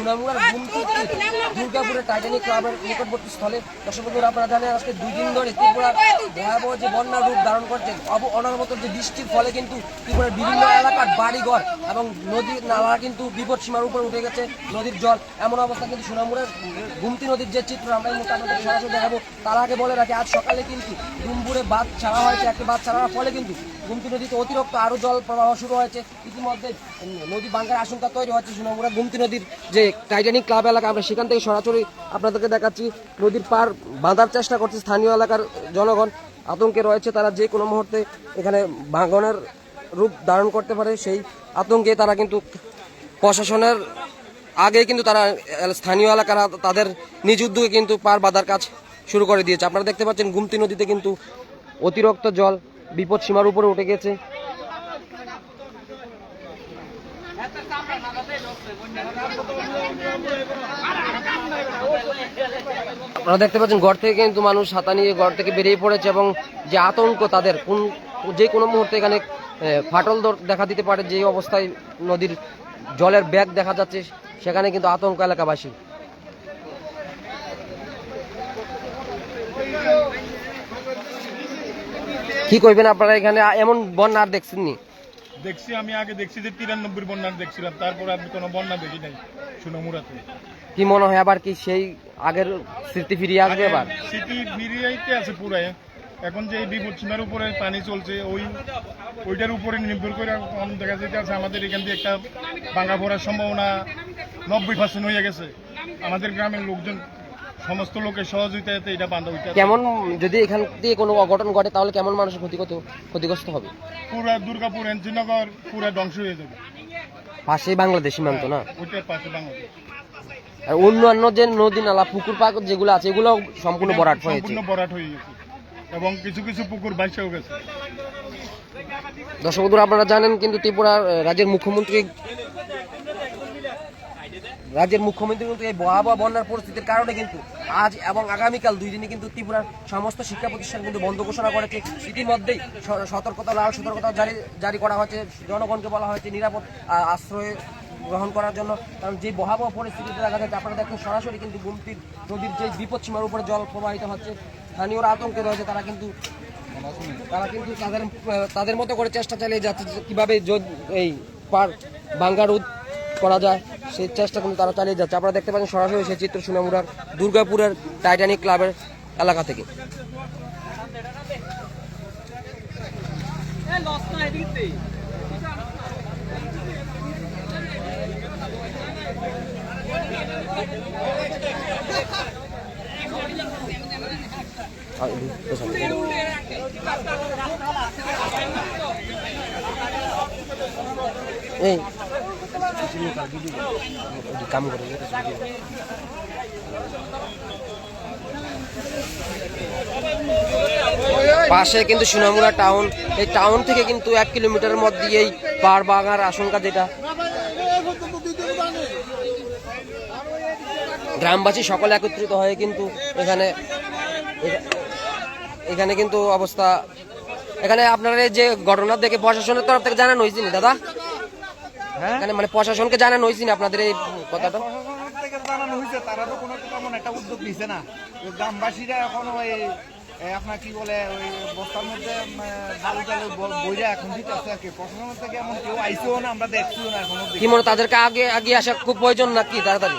সুনামুড়ার গুমতিতে দুর্গাপুরের টাইটানিক ক্লাবের নিকটবর্তী স্থলে দর্শক বন্ধুরা আজকে দুই দিন ধরে ত্রিপুরার ভয়াবহ যে বন্যার রূপ ধারণ করছে অনারমত যে বৃষ্টির ফলে কিন্তু ত্রিপুরার বিভিন্ন এলাকার বাড়িঘর এবং নদীর নালা কিন্তু বিপদ সীমার উপরে উঠে গেছে, নদীর জল। এমন অবস্থা কিন্তু সুনামুড়ার গুমতি নদীর যে চিত্র, আমরা আপনাদের সরাসরি দেখাবো। তার আগে বলে রাখি, আজ সকালে কিন্তু ডুম্বুরে বাঁধ ছাড়া হয়েছে, একটি বাঁধ ছাড়ার ফলে কিন্তু গুমতি নদীতে অতিরিক্ত আরও জল প্রবাহ শুরু হয়েছে। ইতিমধ্যে নদী ভাঙ্গার আশঙ্কা তৈরি হচ্ছে। সুনামুড়া গুমতি নদীর যে টাইটানিক ক্লাব এলাকা, আমরা সেখান থেকে সরাসরি আপনাদেরকে দেখাচ্ছি। নদীর পার বাঁধার চেষ্টা করছে স্থানীয় এলাকার জনগণ। আতঙ্কে রয়েছে তারা যে কোনো মুহূর্তে এখানে ভাঙনের রূপ ধারণ করতে পারে। সেই আতঙ্কে তারা কিন্তু প্রশাসনের আগে কিন্তু তারা স্থানীয় এলাকারা তাদের নিজ উদ্যোগে কিন্তু পার বাঁধার কাজ শুরু করে দিয়েছে। আপনারা দেখতে পাচ্ছেন গুমতি নদীতে কিন্তু অতিরিক্ত জল বিপদ সীমার উপরে উঠে গেছে। আপনারা দেখতে পাচ্ছেন, ঘর থেকে কিন্তু মানুষ হাতা নিয়ে ঘর থেকে বেরিয়ে পড়েছে এবং যে আতঙ্ক তাদের, কোন, যে কোনো মুহূর্তে এখানে ফাটল দেখা দিতে পারে, যে অবস্থায় নদীর জলের ব্যাগ দেখা যাচ্ছে, সেখানে কিন্তু আতঙ্ক এলাকাবাসী। কি করবেন আপনারা এখানে? এমন বন্যা আর দেখছেন নি দেখছি আমি আগে দেখছি যে তিরানব্বই বন্যা দেখছিলাম তারপরে আমি কোনো বন্যা দেখি নাই সুনমুরাতে কি মনে হয় আবার কি সেই আগের স্মৃতি ফিরিয়ে আসবে এবার সিটি ফিরিয়েতে আছে পুরাই। এখন যে এই বিপদ সীমার উপরে পানি চলছে ওই ওইটার উপরে নির্ভর করে এখন দেখা যেতে আছে আমাদের এখান দিয়ে একটা ভাঙা পড়ার সম্ভাবনা নব্বই পার্সেন্ট হয়ে গেছে। আমাদের গ্রামের লোকজন সমস্ত লোকের সহযোগিতাতে এটা বান্ধা হইতে কেমন যদি এখান থেকে কোনো অঘটন ঘটে তাহলে কেমন মানুষের ক্ষতিগত ক্ষতিগ্রস্ত হবে? পুরা দুর্গাপুর এনজিনগর পুরা ধ্বংস হয়ে যাবে। পাশেই বাংলাদেশ সীমান্ত না? ওইটার পাশে বাংলাদেশ। আর অন্যান্য যে নদী নালা পুকুর পাক যেগুলো আছে এগুলো সম্পূর্ণ বরাট হয়েছে সম্পূর্ণ বরাট হয়ে গেছে। এবং কিছু কিছু পুকুর বাইশেও গেছে। দর্শক আপনারা জানেন কিন্তু ত্রিপুরা রাজ্যের মুখ্যমন্ত্রী রাজ্যের মুখ্যমন্ত্রী কিন্তু এই ভয়াবহ বন্যার পরিস্থিতির কারণে কিন্তু আজ এবং আগামীকাল দুই দিনে কিন্তু ত্রিপুরার সমস্ত শিক্ষা প্রতিষ্ঠান কিন্তু বন্ধ ঘোষণা করেছে। ইতিমধ্যেই সতর্কতা, লাল সতর্কতা জারি জারি করা হয়েছে। জনগণকে বলা হয়েছে নিরাপদ আশ্রয় গ্রহণ করার জন্য। কারণ যে ভয়াবহ পরিস্থিতিতে দেখা যাচ্ছে, আপনারা দেখুন সরাসরি কিন্তু গুমতির নদীর যে বিপদ সীমার উপরে জল প্রবাহিত হচ্ছে, স্থানীয়রা আতঙ্কে রয়েছে, তারা কিন্তু তারা কিন্তু তাদের তাদের মতো করে চেষ্টা চালিয়ে যাচ্ছে কীভাবে এই পার বাঙ্গা রোধ করা যায়। সেই চেষ্টা কিন্তু তারা চালিয়ে যাচ্ছে। আপনারা দেখতে পাচ্ছেন সরাসরি সেই চিত্র সুনামুড়ার দুর্গাপুরের টাইটানিক ক্লাবের এলাকা থেকে। এই কাম করে পাশে কিন্তু সোনামুড়া টাউন। এই টাউন থেকে কিন্তু এক কিলোমিটারের মধ্যে এই পার বাগার আশঙ্কা যেটা। গ্রামবাসী সকলে একত্রিত হয়ে কিন্তু এখানে এখানে কিন্তু অবস্থা এখানে আপনারা যে ঘটনা দেখে প্রশাসনের তরফ থেকে জানানো হয়েছে নি দাদা? এখানে মানে প্রশাসনকে জানানো হয়েছে নি আপনাদের এই কথাটা? জানানো হয়েছে তারা তো কোনো তেমন একটা উদ্যোগ নিছে না। গ্রামবাসীরা এখন ওই আপনার কি বলে ওই বস্তার মধ্যে উম, বালু টালু বইরা এখন দিতে আছে আর কি। প্রশাসনের থেকে এমন কেউ আইসেও না আমরা দেখছিও না এখনও কি মনে তাদেরকে আগে আগে আসা খুব প্রয়োজন নাকি তাড়াতাড়ি?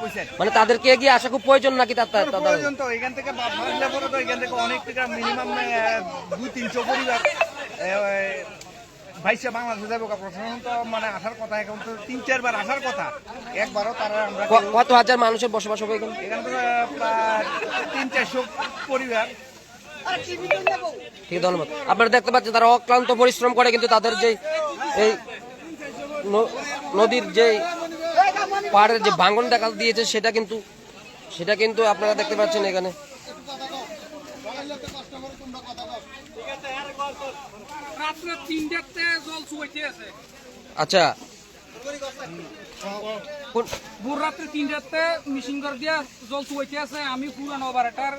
কইছেন মানে তাদেরকে এগিয়ে আসা খুব প্রয়োজন নাকি প্রয়োজন তো এখান থেকে এখান থেকে অনেক টাকা মিনিমাম দুই তিনশো পরিবার ভাইসে বাংলাদেশে যাব প্রশাসন তো মানে আসার কথা এখন তো তিন চারবার আসার কথা। একবারও তারা আমরা কত হাজার মানুষের বসবাস হবে এখানে? এখানে তো প্রায় তিন চারশো পরিবার। ঠিক ধন্যবাদ। আপনারা দেখতে পাচ্ছেন তারা অক্লান্ত পরিশ্রম করে কিন্তু তাদের যে এই নদীর যে পাহাড়ের যে ভাঙন দেখা দিয়েছে সেটা কিন্তু সেটা কিন্তু আপনারা দেখতে পাচ্ছেন এখানে। আচ্ছা। ভোর রাত্রে তিনটাতে মিশিং করে দিয়া জল আছে। আমি পুরানো বারোটার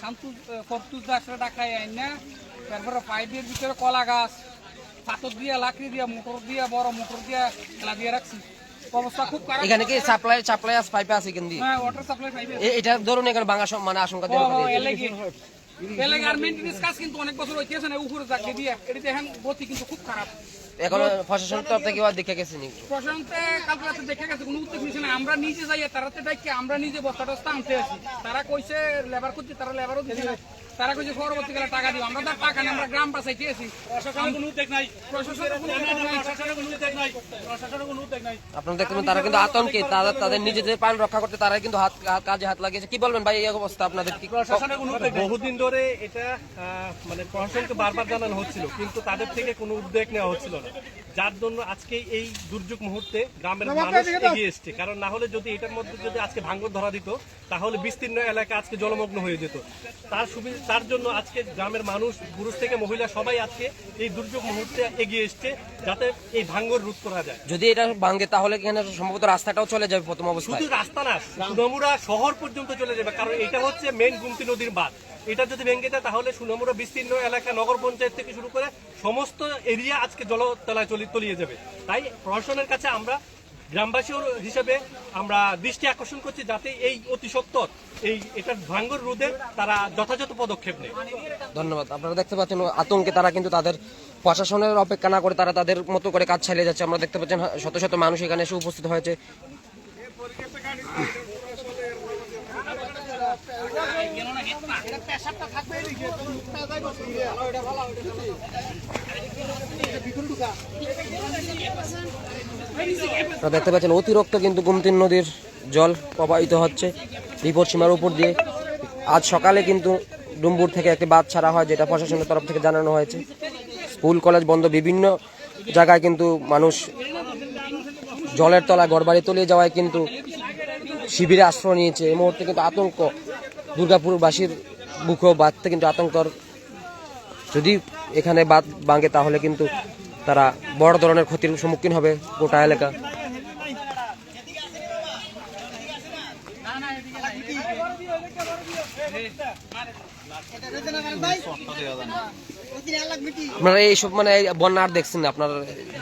শান্তু ফরতুজ দাসরা ডাকাই আইন না। তারপরে পাইপের ভিতরে কলা গাছ পাথর দিয়া লাকড়ি দিয়া মোটর দিয়া বড় মোটর দিয়া খেলা দিয়ে রাখছি। অবস্থা খুব খারাপ। এখানে কি সাপ্লাই সাপ্লাই আস পাইপে আছে হ্যাঁ ওয়াটার সাপ্লাই পাইবে এ- এটা ধরুন এখানে মানে আশঙ্কা এলাকি আর মেইনটেনেন্স কাজ কিন্তু অনেক বছর হইতেছে না, উপরে চাকরি দিয়ে এটা দেখেন গতি কিন্তু খুব খারাপ। এখন প্রশাসন তরফ থেকে দেখে গেছে নি প্রশান্তে কালকে রাতে দেখে গেছে কোনো উত্তর না। আমরা নিজে যাই তারাতে আমরা নিজে বস্তা টস্তা আনতে আছি তারা কইছে লেবার করছে তারা লেবারও দিচ্ছে না। তারা কইছে পরবর্তীকালে টাকা দিব আমরা তো টাকা নেই আমরা গ্রাম বাঁচাইতে আছি প্রশাসনের কোনো উদ্যোগ নাই। প্রশাসনের কোনো উদ্যোগ নাই। প্রশাসনের কোনো উদ্যোগ নাই। প্রশাসনের কোনো উদ্যোগ নাই। আপনারা তারা কিন্তু আতঙ্কে তারা তাদের নিজেদের প্রাণ রক্ষা করতে তারা কিন্তু হাত হাত- কাজে হাত লাগিয়েছে। কি বলবেন ভাই এই অবস্থা আপনাদের কি বহুদিন ধরে এটা আহ, মানে প্রশাসনকে বারবার জানানো হচ্ছিল কিন্তু তাদের থেকে কোনো উদ্যোগ নেওয়া হচ্ছিল না। যার জন্য আজকে এই দুর্যোগ মুহূর্তে গ্রামের মানুষ এগিয়ে এসছে। কারণ না হলে যদি এটার মধ্যে যদি আজকে ভাঙ্গর ধরা দিত তাহলে বিস্তীর্ণ এলাকা আজকে জলমগ্ন হয়ে যেত। তার সুবিধা তার জন্য আজকে গ্রামের মানুষ পুরুষ থেকে মহিলা সবাই আজকে এই দুর্যোগ মুহূর্তে এগিয়ে এসছে যাতে এই ভাঙ্গর রোধ করা যায়। যদি এটা ভাঙে তাহলে এখানে সম্ভবত রাস্তাটাও চলে যাবে প্রথম অবস্থায়? শুধু রাস্তা না সুনামুরা শহর পর্যন্ত চলে যাবে। কারণ এটা হচ্ছে মেন গুমতি নদীর বাঁধ। এটা যদি ভেঙে যায়, তাহলে সুনামুরা বিস্তীর্ণ এলাকা নগর পঞ্চায়েত থেকে শুরু করে সমস্ত এরিয়া আজকে জলতলায় চলি তলিয়ে যাবে। তাই প্রশাসনের কাছে আমরা গ্রামবাসী হিসেবে আমরা দৃষ্টি আকর্ষণ করছি যাতে এই অতি সত্তর এই এটার ভাঙ্গর রোধে তারা যথাযথ পদক্ষেপ নেয়। ধন্যবাদ। আপনারা দেখতে পাচ্ছেন আতঙ্কে তারা কিন্তু তাদের প্রশাসনের অপেক্ষা না করে তারা তাদের মতো করে কাজ চালিয়ে যাচ্ছে। আমরা দেখতে পাচ্ছেন শত শত মানুষ এখানে এসে উপস্থিত হয়েছে আপনারা দেখতে পাচ্ছেন, অতিরিক্ত কিন্তু গুমতির নদীর জল প্রবাহিত হচ্ছে বিপদ সীমার উপর দিয়ে। আজ সকালে কিন্তু ডুম্বুর থেকে একটি বাদ ছাড়া হয়, যেটা প্রশাসনের তরফ থেকে জানানো হয়েছে। স্কুল, কলেজ বন্ধ, বিভিন্ন জায়গায় কিন্তু মানুষ জলের তলায় ঘরবাড়ি তলিয়ে যাওয়ায় কিন্তু শিবিরে আশ্রয় নিয়েছে। এই মুহূর্তে কিন্তু আতঙ্ক দুর্গাপুরবাসীর বুকেও বাঁধতে কিন্তু আতঙ্কর। যদি এখানে বাদ ভাঙে তাহলে কিন্তু তারা বড় ধরনের ক্ষতির সম্মুখীন হবে গোটা এলাকা। আপনারা এইসব মানে বন্যা আর দেখছেন আপনার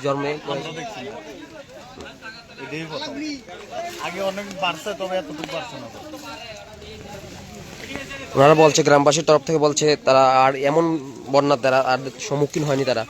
জন্মে? আগে অনেক বাড়ছে, তবে এতটুকু বাড়ছে না। ওনারা বলছে, গ্রামবাসীর তরফ থেকে বলছে, তারা আর এমন বন্যার দ্বারা আর সম্মুখীন হয়নি তারা।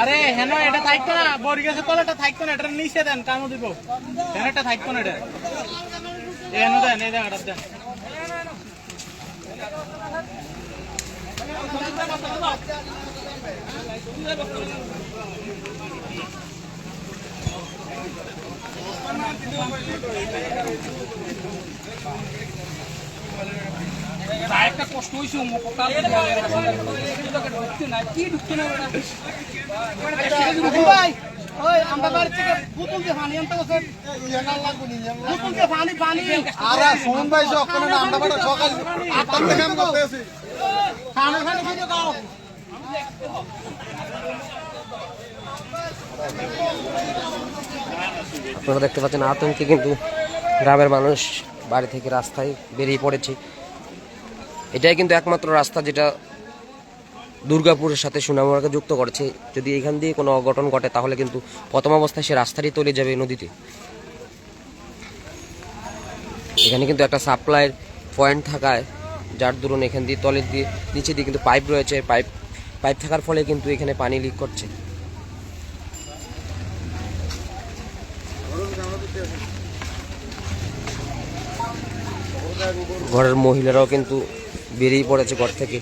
আরে হেন, এটা থাকতো না বরিগাছের তলাটা থাকতো না এটা নিচে দেন কামো দিব। হেন, এটা থাকতো না, এটা। হেন, দেন এই জায়গাটা দেন। একটা কষ্ট হয়েছে মোকাল ঢুকতে না কি ঢুকতে না ভাই ওই আমরা বাড়ি থেকে বোতল দিয়ে পানি আনতে বসে। বোতল দিয়ে পানি পানি। আরে সোমন ভাই যখন আমরা বড় সকাল আটটা থেকে আমি করতে আছি। পানি পানি খুঁজে দাও আপনারা দেখতে পাচ্ছেন আতঙ্কে কিন্তু গ্রামের মানুষ বাড়ি থেকে রাস্তায় বেরিয়ে পড়েছি। এটাই কিন্তু একমাত্র রাস্তা যেটা দুর্গাপুরের সাথে সুনামুরাকে যুক্ত করেছে। যদি এখান দিয়ে কোনো অঘটন ঘটে, তাহলে কিন্তু প্রথম অবস্থায় সে রাস্তারই তলে যাবে নদীতে। এখানে কিন্তু একটা সাপ্লাইয়ের পয়েন্ট থাকায়, যার দরুন এখান দিয়ে তলের দিয়ে, নিচে দিয়ে কিন্তু পাইপ রয়েছে। পাইপ পাইপ থাকার ফলে কিন্তু এখানে পানি লিক করছে। ঘরের মহিলারাও কিন্তু বেরিয়ে পড়েছে ঘর থেকে।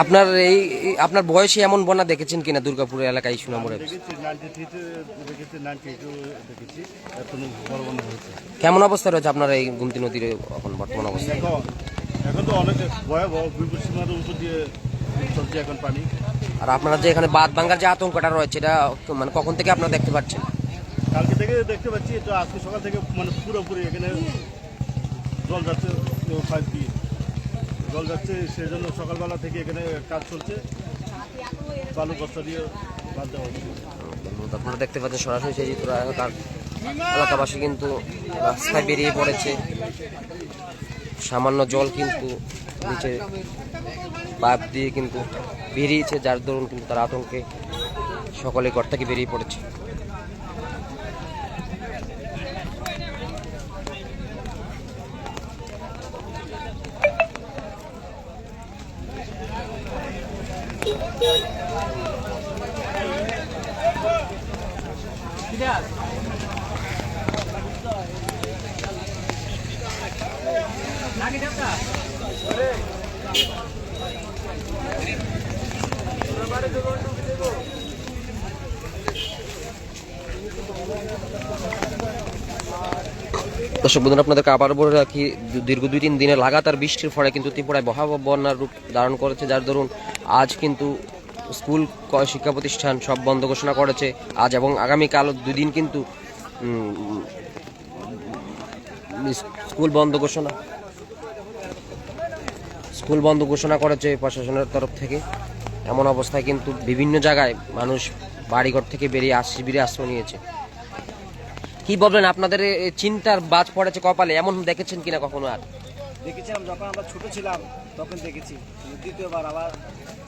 আপনার এই আপনার বয়সে এমন বন্যা দেখেছেন কিনা দুর্গাপুর এলাকায় সুনামরে কেমন অবস্থা রয়েছে আপনার এই গুমতি নদীর এখন বর্তমান অবস্থা? এখন তো অনেক ভয়াবহ উপর দিয়ে চলছে এখন পানি। আর আপনারা যে এখানে বাদ বাঙ্গার যে আতঙ্কটা রয়েছে এটা মানে কখন থেকে আপনারা দেখতে পাচ্ছেন? কালকে থেকে দেখতে পাচ্ছি তো আজকে সকাল থেকে মানে পুরোপুরি এখানে জল যাচ্ছে পাইপ দিয়ে জল যাচ্ছে, সেই জন্য সকালবেলা থেকে এখানে কাজ চলছে। বালু বস্তা দিয়ে বাদ দেওয়া আপনারা দেখতে পাচ্ছেন সরাসরি সেই এলাকার এলাকাবাসী কিন্তু রাস্তায় বেরিয়ে পড়েছে। সামান্য জল কিন্তু নিচে পাইপ দিয়ে কিন্তু বেরিয়েছে, যার দরুন কিন্তু তার আতঙ্কে সকলে ঘর থেকে বেরিয়ে পড়েছে। দর্শক বন্ধুরা, আপনাদেরকে আবার বলে রাখি, দীর্ঘ দুই তিন দিনে লাগাতার বৃষ্টির ফলে কিন্তু ত্রিপুরায় ভয়াবহ বন্যার রূপ ধারণ করেছে। যার দরুন আজ কিন্তু স্কুল শিক্ষা প্রতিষ্ঠান সব বন্ধ ঘোষণা করেছে। আজ এবং আগামীকাল দুই দিন কিন্তু স্কুল বন্ধ ঘোষণা। স্কুল বন্ধ ঘোষণা করেছে প্রশাসনের তরফ থেকে। এমন অবস্থায় কিন্তু বিভিন্ন জায়গায় মানুষ বাড়িঘর থেকে বেরিয়ে আস শিবিরে আশ্রয় নিয়েছে। কি বলবেন? আপনাদের চিন্তার বাজ পড়েছে কপালে, এমন দেখেছেন কিনা কখনো আর? দেখেছিলাম, যখন আমরা ছোট ছিলাম, তখন দেখেছি। দ্বিতীয়বার আবার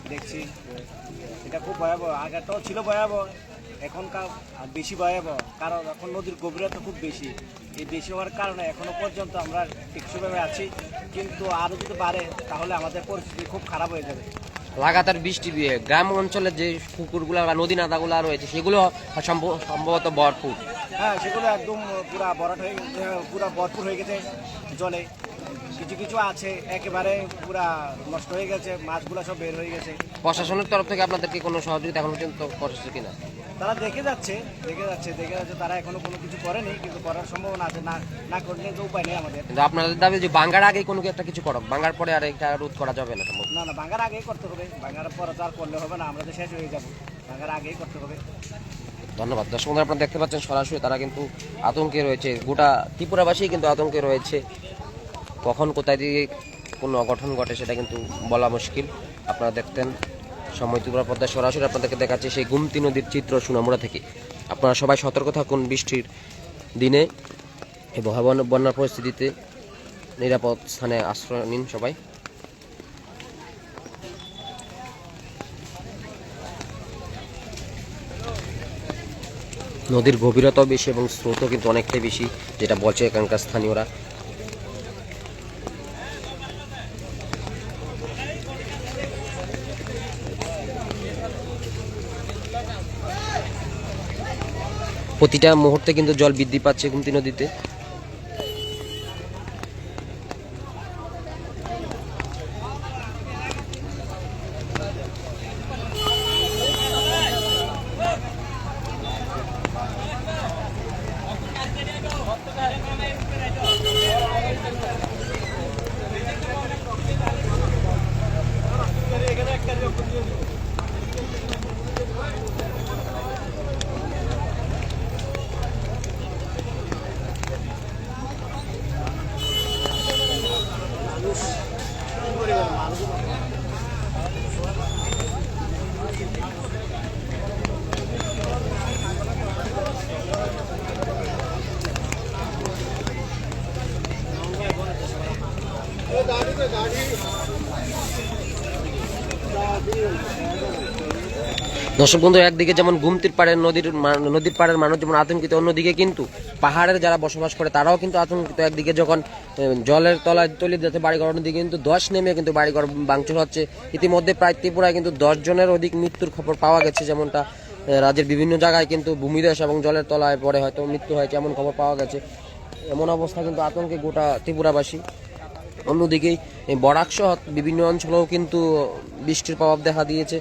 দেখছি। এটা খুব ভয়াবহ। আগেরটাও ছিল ভয়াবহ, এখনকার আর বেশি ভয়াবহ। কারণ এখন নদীর গভীরতা খুব বেশি। এই বেশি হওয়ার কারণে এখনও পর্যন্ত আমরা টেকসইভাবে আছি। কিন্তু আরও যদি বাড়ে, তাহলে আমাদের পরিস্থিতি খুব খারাপ হয়ে যাবে। লাগাতার বৃষ্টি গ্রাম অঞ্চলের যে পুকুরগুলো বা নদী নাদাগুলো রয়েছে সেগুলো সম্ভ- সম্ভবত ভরপুর। হ্যাঁ সেগুলো একদম পুরা বরাট হয়ে পুরা ভরপুর হয়ে গেছে জলে। কিছু কিছু আছে একেবারে পুরা নষ্ট হয়ে গেছে মাছগুলো সব বের হয়ে গেছে। প্রশাসনের তরফ থেকে আপনাদেরকে কোনো সহযোগিতা এখন পর্যন্ত করেছে কিনা? তারা দেখে যাচ্ছে দেখে যাচ্ছে দেখে যাচ্ছে তারা এখনও কোনো কিছু করেনি কিন্তু করার সম্ভাবনা আছে। না না করলে তো উপায় নেই আমাদের। কিন্তু আপনাদের দাবি যে বাঙ্গার আগে কোনো একটা কিছু করো বাঙ্গার পরে আর এটা রোধ করা যাবে না সম্ভব। না না ভাঙার আগেই করতে হবে। বাঙ্গার পরে আর করলে হবে না আমরা তো শেষ হয়ে যাব। ভাঙার আগেই করতে হবে। ধন্যবাদ। দর্শক বন্ধুরা আপনারা দেখতে পাচ্ছেন সরাসরি তারা কিন্তু আতঙ্কে রয়েছে। গোটা ত্রিপুরাবাসী কিন্তু আতঙ্কে রয়েছে। কখন কোথায় দিয়ে কোনো অঘটন ঘটে সেটা কিন্তু বলা মুশকিল। আপনারা দেখতেন সময় ত্রিপুরা পদ্মায় সরাসরি আপনাদেরকে দেখাচ্ছে সেই গুমতি নদীর চিত্র সুনামুরা থেকে। আপনারা সবাই সতর্ক থাকুন বৃষ্টির দিনে এই ভয়াবহ বন্যার পরিস্থিতিতে। নিরাপদ স্থানে আশ্রয় নিন সবাই। নদীর গভীরতাও বেশি এবং স্রোতও কিন্তু অনেকটাই বেশি, যেটা বলছে এখানকার স্থানীয়রা। প্রতিটা মুহূর্তে কিন্তু জল বৃদ্ধি পাচ্ছে গুমতি নদীতে। দর্শক বন্ধু, একদিকে যেমন গুমতির পাড়ের নদীর নদীর পাড়ের মানুষ যেমন আতঙ্কিত, অন্যদিকে কিন্তু পাহাড়ের যারা বসবাস করে, তারাও কিন্তু আতঙ্কিত। একদিকে যখন জলের তলায় তলিয়ে যাচ্ছে বাড়িঘর অন্যদিকে কিন্তু দশ নেমে কিন্তু বাড়িঘর ভাঙচুর হচ্ছে। ইতিমধ্যে প্রায় ত্রিপুরায় কিন্তু দশ জনের অধিক মৃত্যুর খবর পাওয়া গেছে, যেমনটা রাজ্যের বিভিন্ন জায়গায় কিন্তু ভূমিধস এবং জলের তলায় পরে হয়তো মৃত্যু হয়েছে, এমন খবর পাওয়া গেছে। এমন অবস্থা কিন্তু আতঙ্কে গোটা ত্রিপুরাবাসী। অন্যদিকে এই বরাক সহ বিভিন্ন অঞ্চলেও কিন্তু বৃষ্টির প্রভাব দেখা দিয়েছে।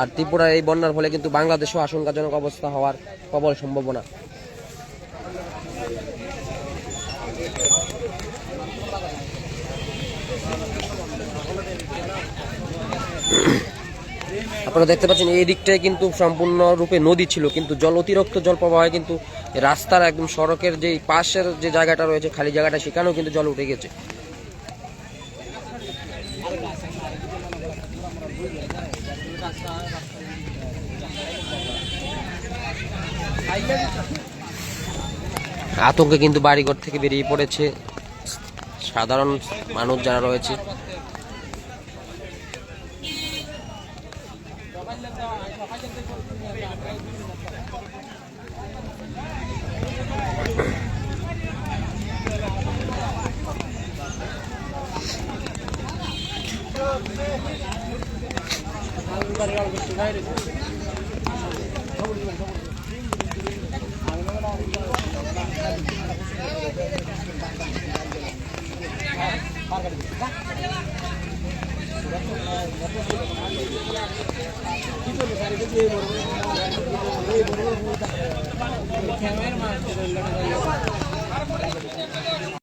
আর ত্রিপুরার এই বন্যার ফলে কিন্তু বাংলাদেশেও আশঙ্কাজনক অবস্থা হওয়ার প্রবল সম্ভাবনা। আপনারা দেখতে পাচ্ছেন, এই দিকটায় কিন্তু সম্পূর্ণরূপে নদী ছিল, কিন্তু জল, অতিরিক্ত জল প্রবাহে কিন্তু রাস্তার একদম সড়কের যে পাশের যে জায়গাটা রয়েছে, খালি জায়গাটা, সেখানেও কিন্তু জল উঠে গেছে। আতঙ্কে কিন্তু বাড়িঘর থেকে বেরিয়ে পড়েছে সাধারণ মানুষ যারা রয়েছে।